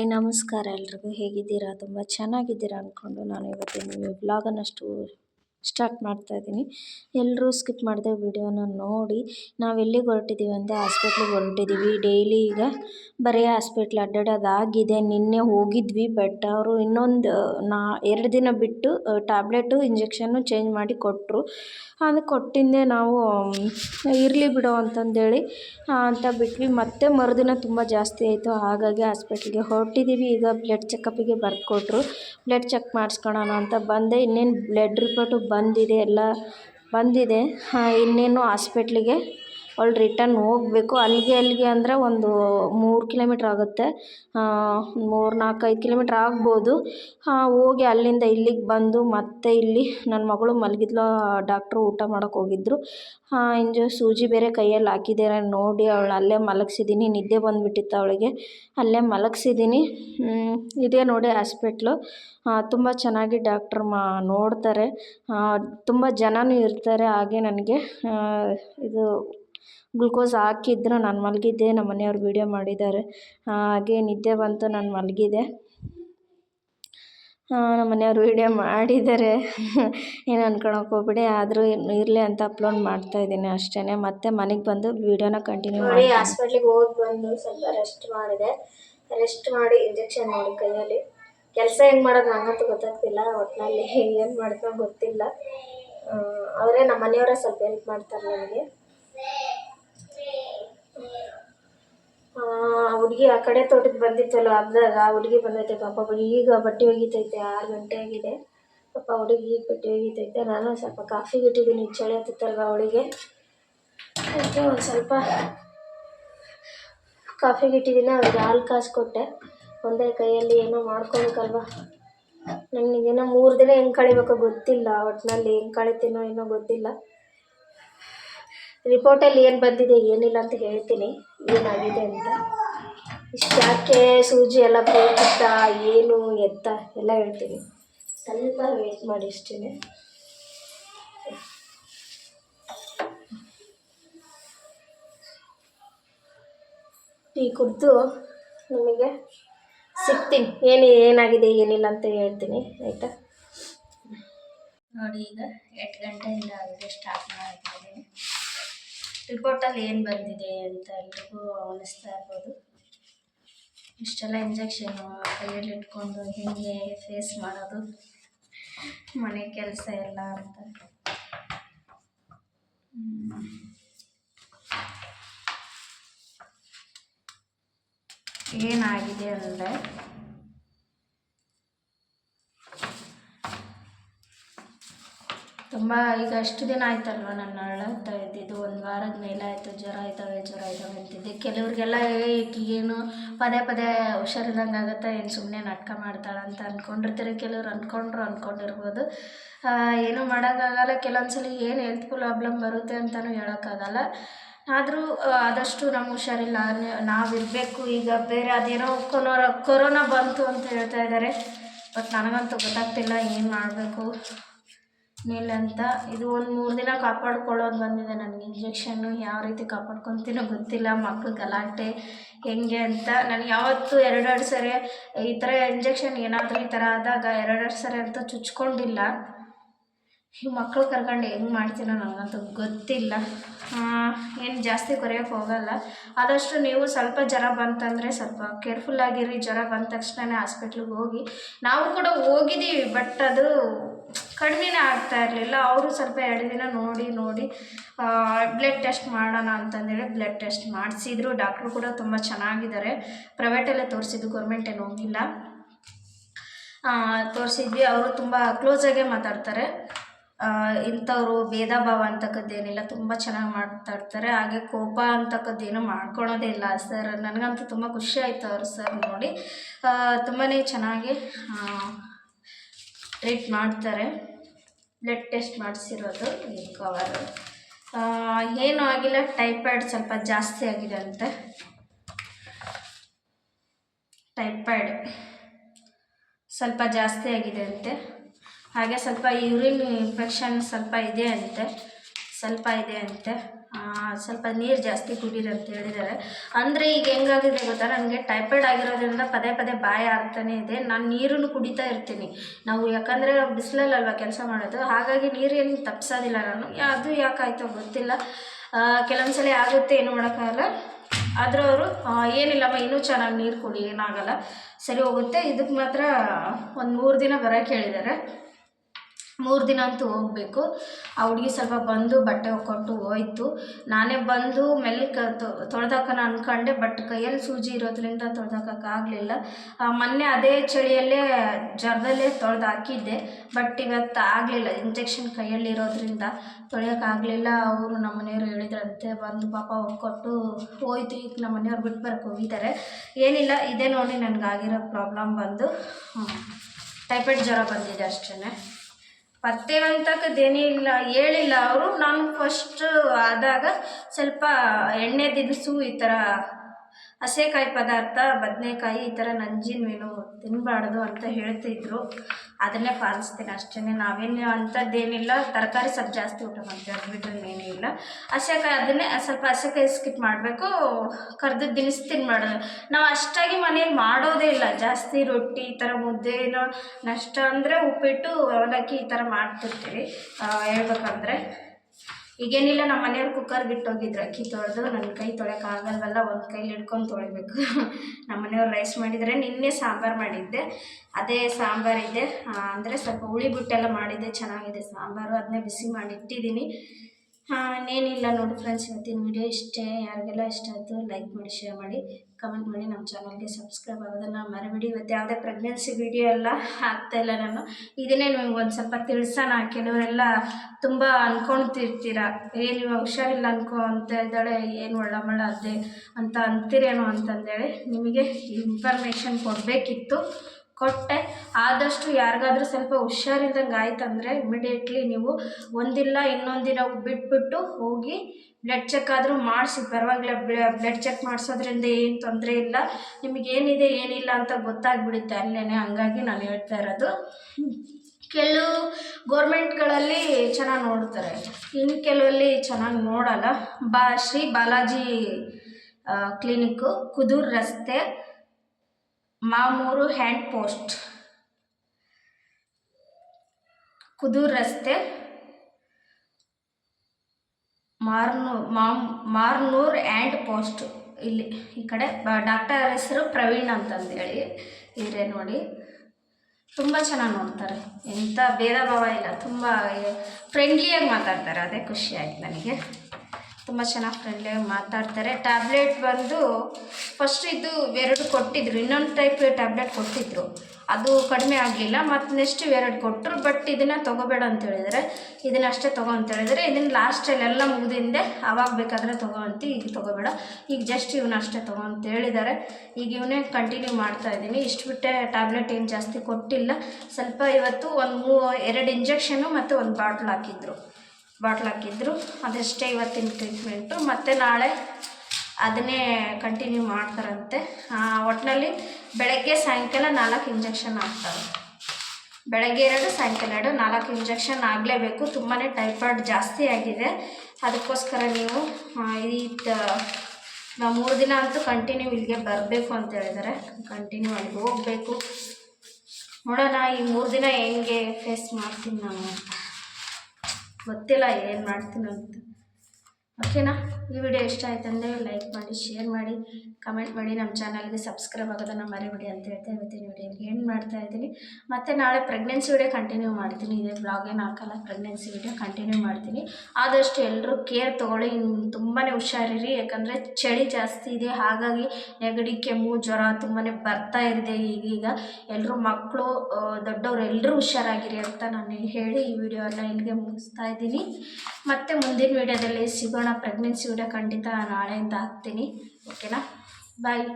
Hi ನಮಸ್ಕಾರ ಎಲ್ರಿಗೂ ಹೇಗಿದ್ದೀರಾ? ತುಂಬ ಚೆನ್ನಾಗಿದ್ದೀರಾ ಅಂದ್ಕೊಂಡು ನಾನು ಇವತ್ತಿನ ವ್ಲಾಗನ್ನಷ್ಟು ಸ್ಟಾರ್ಟ್ ಮಾಡ್ತಾ ಇದ್ದೀನಿ. ಎಲ್ಲರೂ ಸ್ಕಿಪ್ ಮಾಡಿದೆ ವಿಡಿಯೋನ ನೋಡಿ. ನಾವು ಎಲ್ಲಿಗೆ ಹೊರಟಿದ್ದೀವಿ ಅಂದರೆ ಹಾಸ್ಪಿಟ್ಲಿಗೆ ಹೊರಟಿದ್ದೀವಿ ಡೈಲಿ ಈಗ ಬರೀ ಹಾಸ್ಪಿಟ್ಲ್ ಅಡ್ಡಾಡೋದಾಗಿದೆ ನಿನ್ನೆ ಹೋಗಿದ್ವಿ ಬಟ್ ಅವರು ಇನ್ನೊಂದು, ನಾ, ಎರಡು ದಿನ ಬಿಟ್ಟು ಟ್ಯಾಬ್ಲೆಟು ಇಂಜೆಕ್ಷನ್ನು ಚೇಂಜ್ ಮಾಡಿ ಕೊಟ್ಟರು ಅದು ಕೊಟ್ಟಿಂದೆ ನಾವು ಇರಲಿ ಬಿಡೋ ಅಂತಂದೇಳಿ ಅಂತ ಬಿಟ್ವಿ. ಮತ್ತೆ ಮರುದಿನ ತುಂಬ ಜಾಸ್ತಿ ಆಯಿತು. ಹಾಗಾಗಿ ಹಾಸ್ಪಿಟ್ಲಿಗೆ ಹೊರಟಿದ್ದೀವಿ ಈಗ ಬ್ಲಡ್ ಚೆಕಪ್ಪಿಗೆ ಬರ್ಕೊಟ್ರು. ಬ್ಲಡ್ ಚೆಕ್ ಮಾಡಿಸ್ಕೊಳ್ಳೋಣ ಅಂತ ಬಂದೆ. ಇನ್ನೇನು ಬ್ಲಡ್ ರಿಪೋರ್ಟು ಬಂದಿದೆ ಎಲ್ಲ ಬಂದಿದೆ. ಇನ್ನೇನು ಹಾಸ್ಪಿಟ್ಲಿಗೆ ಅವ್ಳು ರಿಟರ್ನ್ ಹೋಗಬೇಕು. ಅಲ್ಲಿಗೆ ಅಲ್ಲಿಗೆ ಅಂದರೆ ಒಂದು ಮೂರು ಕಿಲೋಮೀಟ್ರ್ ಆಗುತ್ತೆ. ಮೂರು ನಾಲ್ಕು ಐದು ಕಿಲೋಮೀಟ್ರ್ ಆಗ್ಬೋದು. ಹೋಗಿ ಅಲ್ಲಿಂದ ಇಲ್ಲಿಗೆ ಬಂದು ಮತ್ತೆ ಇಲ್ಲಿ ನನ್ನ ಮಗಳು ಮಲಗಿದ್ಲು. ಡಾಕ್ಟ್ರು ಊಟ ಮಾಡೋಕೆ ಹೋಗಿದ್ರು. ಇಂಜು ಸೂಜಿ ಬೇರೆ ಕೈಯಲ್ಲಿ ಹಾಕಿದ್ದಾರೆ. ನೋಡಿ, ಅವಳು ಅಲ್ಲೇ ಮಲಗಿಸಿದ್ದೀನಿ. ನಿದ್ದೆ ಬಂದುಬಿಟ್ಟಿತ್ತು ಅವಳಿಗೆ. ಅಲ್ಲೇ ಮಲಗಿಸಿದ್ದೀನಿ. ಇದೇ ನೋಡಿ ಹಾಸ್ಪಿಟ್ಲು ತುಂಬ ಚೆನ್ನಾಗಿ ಡಾಕ್ಟ್ರ್ ಮಾ, ನೋಡ್ತಾರೆ. ತುಂಬ ಜನನೂ ಇರ್ತಾರೆ ಹಾಗೆ ನನಗೆ. ಇದು ಗ್ಲುಕೋಸ್ ಹಾಕಿದ್ರು ನಾನು ಮಲಗಿದ್ದೆ ನಮ್ಮ ಮನೆಯವ್ರು ವೀಡಿಯೋ ಮಾಡಿದ್ದಾರೆ. ಹಾಗೆ ನಿದ್ದೆ ಬಂತು ನಾನು ಮಲಗಿದೆ ನಮ್ಮ ಮನೆಯವ್ರು ವೀಡಿಯೋ ಮಾಡಿದ್ದಾರೆ. ಏನು ಅನ್ಕೊಳಕ್ಕೆ ಹೋಗ್ಬೇಡಿ ಆದರೂ ಇರಲಿ ಅಂತ ಅಪ್ಲೋಡ್ ಮಾಡ್ತಾ ಇದ್ದೀನಿ ಅಷ್ಟೇ ಮತ್ತೆ ಮನೆಗೆ ಬಂದು ವೀಡಿಯೋನ ಕಂಟಿನ್ಯೂ ಮಾಡಿ ಹಾಸ್ಪಿಟ್ಲಿಗೆ ಹೋಗಿ ಬಂದು ಸ್ವಲ್ಪ ರೆಸ್ಟ್ ಮಾಡಿದೆ. ರೆಸ್ಟ್ ಮಾಡಿ ಇಂಜೆಕ್ಷನ್ ಮಾಡಿ ಕೈಯಲ್ಲಿ. ಕೆಲಸ ಹೆಂಗೆ ಮಾಡೋದು ನನಗಂತೂ ಗೊತ್ತಾಗ್ತಿಲ್ಲ ಒಟ್ಟಿನಲ್ಲಿ ಏನು ಮಾಡ್ತಾ ಗೊತ್ತಿಲ್ಲ. ಅವರೇ ನಮ್ಮ ಮನೆಯವರೇ ಸ್ವಲ್ಪ ಹೆಲ್ಪ್ ಮಾಡ್ತಾರೆ ನನಗೆ. ಹುಡುಗಿ ಆ ಕಡೆ ತೋಟಕ್ಕೆ ಬಂದಿತ್ತಲ್ಲ ಹಬ್ದಾಗ ಆ ಹುಡುಗಿ ಬಂದೈತೆ ಪಾಪ ಈಗ ಬಟ್ಟೆ ಒಗಿತೈತೆ, ಆರು ಗಂಟೆ ಆಗಿದೆ. ಪಾಪ ಹುಡುಗಿ ಈಗ ಬಟ್ಟೆ ಒಗಿತೈತೆ, ನಾನು ಸ್ವಲ್ಪ ಕಾಫಿಗೆ ಇಟ್ಟಿದ್ದೀನಿ ಚಳಿ ಹತ್ತತ್ತಲ್ವ ಅವಳಿಗೆ. ಅದಕ್ಕೆ ಒಂದು ಸ್ವಲ್ಪ ಕಾಫಿ ಇಟ್ಟಿದ್ದೀನಿ ಅವ್ರಿಗೆ ಹಾಲು ಕಾಸು ಕೊಟ್ಟೆ. ಒಂದೇ ಕೈಯಲ್ಲಿ ಏನೋ ಮಾಡ್ಕೊಬೇಕಲ್ವ. ನನಗೇನೋ ಮೂರು ದಿನ ಹೆಂಗೆ ಕಳಿಬೇಕೋ ಗೊತ್ತಿಲ್ಲ ಒಟ್ಟಿನಲ್ಲಿ ಹೆಂಗೆ ಕಳಿತೀನೋ ಏನೋ ಗೊತ್ತಿಲ್ಲ. ರಿಪೋರ್ಟಲ್ಲಿ ಏನು ಬಂದಿದೆ, ಏನಿಲ್ಲ ಅಂತ ಹೇಳ್ತೀನಿ, ಏನಾಗಿದೆ ಅಂತ. ಇಷ್ಟು ಸೂಜಿ ಎಲ್ಲ ಬೇಕಿತ್ತ, ಏನು ಎತ್ತ ಎಲ್ಲ ಹೇಳ್ತೀನಿ. ಸ್ವಲ್ಪ ವೇಟ್ ಮಾಡಿ ಇಷ್ಟೇ ಟೀ ಕುಡಿದು ನಿಮಗೆ ಸಿಗ್ತೀನಿ. ಏನು ಏನಾಗಿದೆ, ಏನಿಲ್ಲ ಅಂತ ಹೇಳ್ತೀನಿ, ಆಯಿತಾ? ನೋಡಿ, ಈಗ ಎಂಟು ಗಂಟೆಯಿಂದ ಆಗಿದೆ ಸ್ಟಾರ್ಟ್ ಮಾಡಿದ್ದೀನಿ ರಿಪೋರ್ಟಲ್ಲಿ ಏನು ಬಂದಿದೆ ಅಂತ ಎಲ್ರಿಗೂ ಅನಿಸ್ತಾ ಇರ್ಬೋದು. ಇಷ್ಟೆಲ್ಲ ಇಂಜೆಕ್ಷನು ಕೈಯಲ್ಲಿ ಇಟ್ಕೊಂಡು ಹೇಗೆ ಫೇಸ್ ಮಾಡೋದು ಮನೆ ಕೆಲಸ ಎಲ್ಲ ಅಂತ. ಏನಾಗಿದೆ ಅಂದರೆ ತುಂಬ, ಈಗ ಅಷ್ಟು ದಿನ ಆಯ್ತಲ್ವ ನಾನು ಅಳತಾ ಇದ್ದಿದ್ದು? ಒಂದು ವಾರದ ಮೇಲೆ ಆಯಿತು. ಜ್ವರ ಇದ್ದಾವೆ ಜ್ವರ ಇದ್ದಾವೆ ಅಂತಿದ್ದೆ. ಕೆಲವ್ರಿಗೆಲ್ಲ ಏನು ಪದೇ ಪದೇ ಹುಷಾರಿಲ್ದಂಗೆ ಆಗುತ್ತೆ? ಏನು ಸುಮ್ಮನೆ ನಾಟಕ ಮಾಡ್ತಾಳೆ ಅಂತ ಅಂದ್ಕೊಂಡಿರ್ತಾರೆ ಕೆಲವ್ರು ಅಂದ್ಕೊಂಡ್ರು ಅಂದ್ಕೊಂಡಿರ್ಬೋದು ಏನೂ ಮಾಡೋಕ್ಕಾಗಲ್ಲ. ಕೆಲವೊಂದು ಸಲ ಏನು ಹೆಲ್ತ್ ಪ್ರಾಬ್ಲಮ್ ಬರುತ್ತೆ ಅಂತಲೂ ಹೇಳೋಕ್ಕಾಗಲ್ಲ. ಆದರೂ ಆದಷ್ಟು ನಮ್ಗೆ ಹುಷಾರಿಲ್ಲ. ನಾವಿರಬೇಕು. ಈಗ ಬೇರೆ ಅದೇನೋ ಕೊನೋರ, ಕೊರೋನಾ ಬಂತು ಅಂತ ಹೇಳ್ತಾ ಇದ್ದಾರೆ ಬಟ್ ನನಗಂತೂ ಗೊತ್ತಾಗ್ತಿಲ್ಲ ಏನು ಮಾಡಬೇಕು. ಮೇಲೆ ಅಂತ ಇದು ಒಂದು ಮೂರು ದಿನ ಕಾಪಾಡ್ಕೊಳ್ಳೋದು ಬಂದಿದೆ ನನಗೆ. ಇಂಜೆಕ್ಷನ್ನು ಯಾವ ರೀತಿ ಕಾಪಾಡ್ಕೊತೀನೋ ಗೊತ್ತಿಲ್ಲ. ಮಕ್ಳು ಗಲಾಟೆ ಹೆಂಗೆ ಅಂತ. ನನಗೆ ಯಾವತ್ತೂ ಎರಡೆರಡು ಸರಿ ಈ ಥರ ಇಂಜೆಕ್ಷನ್ ಏನಾದರೂ ಈ ಥರ ಆದಾಗ ಎರಡೆರಡು ಸರಿ ಅಂತೂ ಚುಚ್ಕೊಂಡಿಲ್ಲ. ಈ ಮಕ್ಕಳು ಕರ್ಕೊಂಡು ಹೆಂಗೆ ಮಾಡ್ತೀನೋ ನನಗಂತೂ ಗೊತ್ತಿಲ್ಲ. ಏನು ಜಾಸ್ತಿ ಕೊರೆಯೋಕೆ ಹೋಗಲ್ಲ. ಆದಷ್ಟು ನೀವು ಸ್ವಲ್ಪ ಜ್ವರ ಬಂತಂದರೆ ಸ್ವಲ್ಪ ಕೇರ್ಫುಲ್ ಆಗಿರಿ. ಜ್ವರ ಬಂದ ತಕ್ಷಣನೇ ಹಾಸ್ಪಿಟ್ಲಿಗೆ ಹೋಗಿ. ನಾವು ಕೂಡ ಹೋಗಿದ್ದೀವಿ ಬಟ್ ಅದು ಕಡಿಮೆನೇ ಆಗ್ತಾ ಇರಲಿಲ್ಲ. ಅವರು ಸ್ವಲ್ಪ ಎರಡು ದಿನ ನೋಡಿ ನೋಡಿ ಬ್ಲಡ್ ಟೆಸ್ಟ್ ಮಾಡೋಣ ಅಂತಂದೇಳಿ ಬ್ಲಡ್ ಟೆಸ್ಟ್ ಮಾಡಿಸಿದ್ರು. ಡಾಕ್ಟ್ರು ಕೂಡ ತುಂಬ ಚೆನ್ನಾಗಿದ್ದಾರೆ. ಪ್ರೈವೇಟಲ್ಲೇ ತೋರಿಸಿದ್ದು ಗೌರ್ಮೆಂಟ್ ಏನು ಹೋಗಿಲ್ಲ. ತೋರಿಸಿದ್ವಿ. ಅವರು ತುಂಬ ಕ್ಲೋಸಾಗೇ ಮಾತಾಡ್ತಾರೆ. ಇಂಥವ್ರು ಭೇದ ಭಾವ ಅಂತಕ್ಕದ್ದೇನಿಲ್ಲ. ತುಂಬ ಚೆನ್ನಾಗಿ ಮಾತಾಡ್ತಾರೆ. ಹಾಗೆ ಕೋಪ ಅಂತಕ್ಕದ್ದೇನು ಮಾಡ್ಕೊಳೋದೇ ಇಲ್ಲ ಸರ್. ನನಗಂತೂ ತುಂಬ ಖುಷಿ ಆಯಿತು ಅವರು ಸರ್ ನೋಡಿ. ತುಂಬಾ ಚೆನ್ನಾಗಿ ಟ್ರೀಟ್ ಮಾಡ್ತಾರೆ. ಬ್ಲಡ್ ಟೆಸ್ಟ್ ಮಾಡಿಸಿರೋದು ಈ ಕವರು ಏನೂ ಆಗಿಲ್ಲ ಟೈಫಾಯ್ಡ್ ಸ್ವಲ್ಪ ಜಾಸ್ತಿ ಆಗಿದೆ ಅಂತೆ. ಟೈಫಾಯ್ಡ್ ಸ್ವಲ್ಪ ಜಾಸ್ತಿ ಆಗಿದೆ ಅಂತೆ. ಹಾಗೆ ಸ್ವಲ್ಪ ಯೂರಿನ್ ಇನ್ಫೆಕ್ಷನ್ ಸ್ವಲ್ಪ ಇದೆ ಅಂತೆ. ಸ್ವಲ್ಪ ಇದೆ ಅಂತೆ. ಸ್ವಲ್ಪ ನೀರು ಜಾಸ್ತಿ ಕುಡೀರಿ ಅಂತ ಹೇಳಿದ್ದಾರೆ. ಅಂದರೆ ಈಗ ಹೆಂಗಾಗಿದೆ ಗೊತ್ತಾ? ನನಗೆ ಟೈಫಾಯ್ಡ್ ಆಗಿರೋದ್ರಿಂದ ಪದೇ ಪದೇ ಬಾಯಿ ಆಗ್ತಾನೆ ಇದೆ. ನಾನು ನೀರನ್ನು ಕುಡಿತಾ ಇರ್ತೀನಿ. ನಾವು ಯಾಕಂದರೆ ಬಿಸಿಲಲ್ಲಲ್ವ ಕೆಲಸ ಮಾಡೋದು? ಹಾಗಾಗಿ ನೀರೇನು ತಪ್ಪಿಸೋದಿಲ್ಲ ನಾನು. ಅದು ಯಾಕಾಯಿತು ಗೊತ್ತಿಲ್ಲ. ಕೆಲವೊಂದು ಸಲ ಆಗುತ್ತೆ ಏನು ಮಾಡೋಕ್ಕಾಗಲ್ಲ. ಆದರೂ ಅವರು ಏನಿಲ್ಲಮ್ಮ, ಇನ್ನೂ ಚೆನ್ನಾಗಿ ನೀರು ಕುಡಿ, ಏನಾಗಲ್ಲ. ಸರಿ ಹೋಗುತ್ತೆ. ಇದಕ್ಕೆ ಮಾತ್ರ ಒಂದು ಮೂರು ದಿನ ಬರೋಕ್ಕೆ ಹೇಳಿದ್ದಾರೆ. ಮೂರು ದಿನ ಅಂತೂ ಹೋಗಬೇಕು. ಆ ಹುಡುಗಿ ಸ್ವಲ್ಪ ಬಂದು ಬಟ್ಟೆ ಕೊಟ್ಟು ಹೋಯ್ತು. ನಾನೇ ಬಂದು ಮೆಲ್ಕ ತೊಳೆದಾಕನ ಅಂದ್ಕೊಂಡೆ ಬಟ್ ಕೈಯಲ್ಲಿ ಸೂಜಿ ಇರೋದ್ರಿಂದ ತೊಳ್ದಾಕಕ್ಕಾಗಲಿಲ್ಲ ಮೊನ್ನೆ ಅದೇ ಚಳಿಯಲ್ಲೇ ಜ್ವರದಲ್ಲೇ ತೊಳೆದು ಹಾಕಿದ್ದೆ ಬಟ್ ಇವತ್ತು ಆಗಲಿಲ್ಲ. ಇಂಜೆಕ್ಷನ್ ಕೈಯಲ್ಲಿ ಇರೋದ್ರಿಂದ ತೊಳೆಯೋಕ್ಕಾಗಲಿಲ್ಲ ಅವರು ನಮ್ಮ ಮನೆಯವರು ಹೇಳಿದ್ರಂತೆ, ಬಂದು ಪಾಪ ಒಕ್ಕೊಟ್ಟು ಹೋಯ್ತು. ಈಗ ನಮ್ಮ ಮನೆಯವ್ರು ಬಿಟ್ಟು ಬರಕ್ಕೆ ಹೋಗಿದ್ದಾರೆ. ಏನಿಲ್ಲ, ಇದೇ ನೋಡಿ ನನಗಾಗಿರೋ ಪ್ರಾಬ್ಲಮ್ ಬಂದು. ಟೈಫಾಯ್ಡ್ ಜ್ವರ ಬಂದಿದೆ ಅಷ್ಟೇ ಪಥ್ಯವಂತಕ್ಕದ್ದೇನೂ ಇಲ್ಲ ಹೇಳಿಲ್ಲ ಅವರು ನಾನು ಫಸ್ಟ್ ಆದಾಗ ಸ್ವಲ್ಪ ಎಣ್ಣೆ ದಿನಸು ಈ ಥರ ಹಸೆಕಾಯಿ ಪದಾರ್ಥ, ಬದನೆಕಾಯಿ, ಈ ಥರ ನಂಜಿನ ಮೀನು ತಿನ್ನಬಾರ್ದು ಅಂತ ಹೇಳ್ತಿದ್ರು. ಅದನ್ನೇ ಪಾಲಿಸ್ತೀನಿ ಅಷ್ಟೇ ನಾವೇನು ಅಂಥದ್ದೇನಿಲ್ಲ. ತರಕಾರಿ ಸ್ವಲ್ಪ ಜಾಸ್ತಿ ಊಟ ಮಾಡ್ತೀವಿ. ಅದು ಬಿಟ್ಟರೆ ಏನೂ ಇಲ್ಲ. ಹಸೆಕಾಯಿ ಅದನ್ನೇ ಸ್ವಲ್ಪ ಹಸೆಕಾಯಿ ಸ್ಕಿಪ್ ಮಾಡಬೇಕು. ಕರೆದು ದಿನಸಿ ತಿನ್ಬಾರ್ದು. ನಾವು ಅಷ್ಟಾಗಿ ಮನೇಲಿ ಮಾಡೋದೇ ಇಲ್ಲ. ಜಾಸ್ತಿ ರೊಟ್ಟಿ, ಈ ಥರ ಮುದ್ದೆನೋ ನಷ್ಟ ಅಂದರೆ ಉಪ್ಪಿಟ್ಟು, ಅವಲಕ್ಕಿ ಈ ಥರ ಮಾಡ್ತಿರ್ತೀವಿ. ಹೇಳ್ಬೇಕಂದ್ರೆ ಈಗೇನಿಲ್ಲ ನಮ್ಮ ಮನೆಯವ್ರು ಕುಕ್ಕರ್ ಬಿಟ್ಟೋಗಿದ್ರು. ಅಕ್ಕಿ ತೊಳೆದು ನನ್ನ ಕೈ ತೊಳೆಯೋಕ್ಕಾಗಲ್ವಲ್ಲ ಒಂದು ಕೈಲಿ ಹಿಡ್ಕೊಂಡು ತೊಳಿಬೇಕು. ನಮ್ಮ ಮನೆಯವ್ರು ರೈಸ್ ಮಾಡಿದರೆ ನಿನ್ನೆ ಸಾಂಬಾರು ಮಾಡಿದ್ದೆ. ಅದೇ ಸಾಂಬಾರಿದೆ ಅಂದರೆ ಸ್ವಲ್ಪ ಹುಳಿ ಬಿಟ್ಟೆಲ್ಲ ಮಾಡಿದ್ದೆ, ಚೆನ್ನಾಗಿದೆ ಸಾಂಬಾರು. ಅದನ್ನೇ ಬಿಸಿ ಮಾಡಿ ಇಟ್ಟಿದ್ದೀನಿ. ಹಾಂ, ಏನಿಲ್ಲ ನೋಡಿ ಫ್ರೆಂಡ್ಸ್ ಇವತ್ತಿನ ವಿಡಿಯೋ ಇಷ್ಟೇ. ಯಾರಿಗೆಲ್ಲ ಇಷ್ಟ ಆಯಿತು ಲೈಕ್ ಮಾಡಿ ಶೇರ್ ಮಾಡಿ ಕಮೆಂಟ್ ಮಾಡಿ ನಮ್ಮ ಚಾನಲ್ಗೆ ಸಬ್ಸ್ಕ್ರೈಬ್ ಆಗೋದನ್ನ ಮರಬಿಡಿ. ಇವತ್ತು ಯಾವುದೇ ಪ್ರೆಗ್ನೆನ್ಸಿ ವಿಡಿಯೋ ಎಲ್ಲ ಇಲ್ಲ ನಾನು. ಇದನ್ನೇ ನಿಮ್ಗೆ ಒಂದು ಸ್ವಲ್ಪ ತಿಳಿಸೋಣ. ಕೆಲವರೆಲ್ಲ ತುಂಬ ಅಂದ್ಕೊಳ್ತಿರ್ತೀರ ಏನು ಹುಷಾರಿಲ್ಲ ಅನ್ಕೊ ಅಂತ ಇದ್ದಾಳೆ. ಏನು ಒಳ್ಳಮಳ ಅದೇ ಅಂತ ಅಂತೀರೇನೋ ಅಂತಂದೇಳಿ ನಿಮಗೆ ಇನ್ಫಾರ್ಮೇಷನ್ ಕೊಡಬೇಕಿತ್ತು. ಕೊಟ್ಟೆ. ಆದಷ್ಟು ಯಾರಿಗಾದ್ರೂ ಸ್ವಲ್ಪ ಹುಷಾರಿಲ್ದಂಗೆ ಆಯ್ತಂದರೆ ಇಮಿಡಿಯೇಟ್ಲಿ ನೀವು ಒಂದಿಲ್ಲ ಇನ್ನೊಂದಿನ ದಿನ ಬಿಟ್ಬಿಟ್ಟು ಹೋಗಿ ಬ್ಲಡ್ ಚೆಕ್ ಆದರೂ ಮಾಡಿಸಿ. ಪರವಾಗಿಲ್ಲ ಬ್ಲಡ್ ಚೆಕ್ ಮಾಡಿಸೋದ್ರಿಂದ ಏನು ತೊಂದರೆ ಇಲ್ಲ. ನಿಮಗೇನಿದೆ, ಏನಿಲ್ಲ ಅಂತ ಗೊತ್ತಾಗ್ಬಿಡುತ್ತೆ ಅಲ್ಲೇ ಹಂಗಾಗಿ ನಾನು ಹೇಳ್ತಾ ಇರೋದು. ಕೆಲವು ಗೋರ್ಮೆಂಟ್ಗಳಲ್ಲಿ ಚೆನ್ನಾಗಿ ನೋಡ್ತಾರೆ. ಇನ್ನು ಕೆಲವಲ್ಲಿ ಚೆನ್ನಾಗಿ ನೋಡಲ್ಲ. ಬಾ, ಶ್ರೀ ಬಾಲಾಜಿ ಕ್ಲಿನಿಕ್ಕು ಕುದೂರು ರಸ್ತೆ. ಮಾಮೂರು ಹ್ಯಾಂಡ್ ಪೋಸ್ಟ್. ಕುದೂರ್ ರಸ್ತೆ ಮಾರ್ನೂ, ಮಾಮ್, ಮಾರ್ನೂರ್ ಆ್ಯಂಡ್ ಪೋಸ್ಟ್. ಇಲ್ಲಿ ಈ ಕಡೆ ಡಾಕ್ಟರ್ ಹೆಸರು ಪ್ರವೀಣ್ ಅಂತಂದೇಳಿ ಇದ್ರೆ ನೋಡಿ. ತುಂಬ ಚೆನ್ನಾಗಿ ನೋಡ್ತಾರೆ. ಎಂಥ ಭೇದ ಭಾವ ಇಲ್ಲ. ತುಂಬ ಫ್ರೆಂಡ್ಲಿಯಾಗಿ ಮಾತಾಡ್ತಾರೆ. ಅದೇ ಖುಷಿ ಆಯ್ತು ನನಗೆ. ತುಂಬ ಚೆನ್ನಾಗಿ ಫ್ರೆಂಡ್ಲಿಯಾಗಿ ಮಾತಾಡ್ತಾರೆ. ಟ್ಯಾಬ್ಲೆಟ್ ಬಂದು ಫಸ್ಟ್ ಇದು ಎರಡು ಕೊಟ್ಟಿದ್ರು. ಇನ್ನೊಂದು ಟೈಪ್ ಟ್ಯಾಬ್ಲೆಟ್ ಕೊಟ್ಟಿದ್ರು. ಅದು ಕಡಿಮೆ ಆಗಲಿಲ್ಲ. ಮತ್ತು ನೆಕ್ಸ್ಟ್ ಎರಡು ಕೊಟ್ಟರು ಬಟ್ ಇದನ್ನು ತೊಗೋಬೇಡ ಅಂತ ಹೇಳಿದರೆ, ಇದನ್ನ ಅಷ್ಟೇ ತೊಗೋ ಅಂತ ಹೇಳಿದರೆ, ಇದನ್ನು ಲಾಸ್ಟಲ್ಲಿ ಎಲ್ಲ ಮುಗಿದಿಂದೆ ಅವಾಗ ಬೇಕಾದರೆ ತೊಗೋ ಅಂತ ಈಗ ತೊಗೋಬೇಡ. ಈಗ ಜಸ್ಟ್ ಇವನ್ನ ಅಷ್ಟೇ ತೊಗೋ ಅಂತ ಹೇಳಿದ್ದಾರೆ. ಈಗ ಇವನೇ ಕಂಟಿನ್ಯೂ ಮಾಡ್ತಾ ಇದ್ದೀನಿ. ಇಷ್ಟು ಬಿಟ್ಟೆ ಟ್ಯಾಬ್ಲೆಟ್ ಏನು ಜಾಸ್ತಿ ಕೊಟ್ಟಿಲ್ಲ. ಸ್ವಲ್ಪ ಇವತ್ತು ಒಂದು ಮೂ, ಎರಡು ಇಂಜೆಕ್ಷನು ಮತ್ತು ಒಂದು ಬಾಟ್ಲ್ ಹಾಕಿದ್ರು. ಬಾಟ್ಲ್ ಹಾಕಿದ್ರು. ಅದಷ್ಟೇ ಇವತ್ತಿನ ಟ್ರೀಟ್ಮೆಂಟು ಮತ್ತು ನಾಳೆ ಅದನ್ನೇ ಕಂಟಿನ್ಯೂ ಮಾಡ್ತಾರಂತೆ. ಒಟ್ಟಿನಲ್ಲಿ ಬೆಳಗ್ಗೆ ಸಾಯಂಕಾಲ ನಾಲ್ಕು ಇಂಜೆಕ್ಷನ್ ಹಾಕ್ತಾರೆ. ಬೆಳಗ್ಗೆ ಎರಡು, ಸಾಯಂಕಾಲ ಎರಡು, ನಾಲ್ಕು ಇಂಜೆಕ್ಷನ್ ಆಗಲೇಬೇಕು. ತುಂಬಾ ಟೈಫಾಯ್ಡ್ ಜಾಸ್ತಿ ಆಗಿದೆ. ಅದಕ್ಕೋಸ್ಕರ ನೀವು ಈ ನಾವು ಮೂರು ದಿನ ಅಂತೂ ಕಂಟಿನ್ಯೂ ಇಲ್ಲಿಗೆ ಬರಬೇಕು ಅಂತ ಹೇಳಿದ್ದಾರೆ. ಕಂಟಿನ್ಯೂ ಅಲ್ಲಿಗೆ ಹೋಗಬೇಕು. ನೋಡೋಣ ಈ ಮೂರು ದಿನ ಹೆಂಗೆ ಫೇಸ್ ಮಾಡ್ತೀನಿ ನಾನು ಗೊತ್ತಿಲ್ಲ ಏನು ಮಾಡ್ತೀನಂತ ಓಕೆನಾ? ಈ ವಿಡಿಯೋ ಇಷ್ಟ ಆಯ್ತು ಅಂದರೆ ಲೈಕ್ ಮಾಡಿ, ಶೇರ್ ಮಾಡಿ. ಕಮೆಂಟ್ ಮಾಡಿ. ನಮ್ಮ ಚಾನಲ್ಗೆ ಸಬ್ಸ್ಕ್ರೈಬ್ ಆಗೋದನ್ನು ಮರಿಬಿಡಿ ಅಂತ ಹೇಳ್ತಾ ಇವತ್ತಿನ ವಿಡಿಯೋಗೆ ಏನು ಮಾಡ್ತಾ ಇದ್ದೀನಿ. ಮತ್ತು ನಾಳೆ ಪ್ರೆಗ್ನೆನ್ಸಿ ವಿಡಿಯೋ ಕಂಟಿನ್ಯೂ ಮಾಡ್ತೀನಿ. ಇದೇ ಬ್ಲಾಗ್ ಏನು ಹಾಕಲ್ಲ ಪ್ರೆಗ್ನೆನ್ಸಿ ವಿಡಿಯೋ ಕಂಟಿನ್ಯೂ ಮಾಡ್ತೀನಿ. ಆದಷ್ಟು ಎಲ್ಲರೂ ಕೇರ್ ತೊಗೊಳ್ಳಿ. ತುಂಬಾ ಹುಷಾರಿರಿ. ಯಾಕಂದರೆ ಚಳಿ ಜಾಸ್ತಿ ಇದೆ. ಹಾಗಾಗಿ ನೆಗಡಿ, ಕೆಮ್ಮು, ಜ್ವರ ತುಂಬಾ ಬರ್ತಾ ಇರಿದೆ ಈಗೀಗ ಎಲ್ಲರೂ ಮಕ್ಕಳು ದೊಡ್ಡವರು ಎಲ್ಲರೂ ಹುಷಾರಾಗಿರಿ ಅಂತ ನಾನು ಹೇಳಿ ಈ ವಿಡಿಯೋನ ಇಲ್ಲಿಗೆ ಮುಗಿಸ್ತಾ ಇದ್ದೀನಿ. ಮತ್ತು ಮುಂದಿನ ವಿಡಿಯೋದಲ್ಲಿ ಸಿಗೋಣ. ಪ್ರೆಗ್ನೆನ್ಸಿ ವಿಡಿಯೋ ಖಂಡಿತ ನಾಳೆಯಿಂದ ಹಾಕ್ತೀನಿ. ಓಕೆನಾ ಬಾಯ್